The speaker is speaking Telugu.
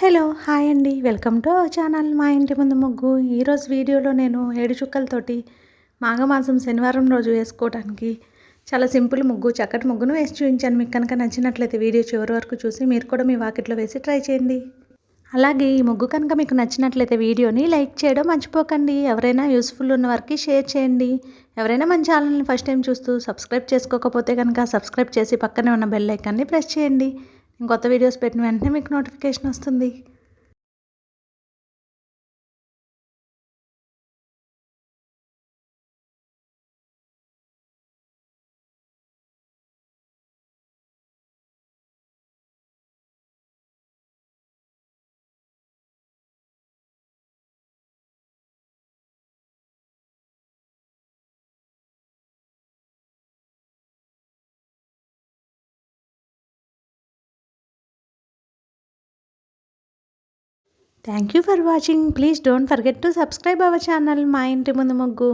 హలో హాయ్ అండి. Welcome to our channel. మా ఇంటి ముందు ముగ్గు. ఈరోజు వీడియోలో నేను ఏడు చుక్కలతోటి మాఘమాసం శనివారం రోజు వేసుకోవడానికి చాలా సింపుల్ ముగ్గు చక్కటి ముగ్గును వేసి చూపించాను. మీకు కనుక నచ్చినట్లయితే వీడియో చివరి వరకు చూసి మీరు కూడా మీ వాకిట్లో వేసి ట్రై చేయండి. అలాగే ఈ ముగ్గు కనుక మీకు నచ్చినట్లయితే వీడియోని లైక్ చేయడం మర్చిపోకండి. ఎవరైనా యూస్ఫుల్ ఉన్న వారికి షేర్ చేయండి. ఎవరైనా మన ఛానల్ని ఫస్ట్ టైం చూస్తూ సబ్స్క్రైబ్ చేసుకోకపోతే కనుక సబ్స్క్రైబ్ చేసి పక్కనే ఉన్న బెల్ ఐకాన్ని ప్రెస్ చేయండి. కొత్త వీడియోస్ పెట్టిన వెంటనే మీకు నోటిఫికేషన్ వస్తుంది. Thank you for watching please don't forget to subscribe our channel మా ఇంటి ముందు ముగ్గు.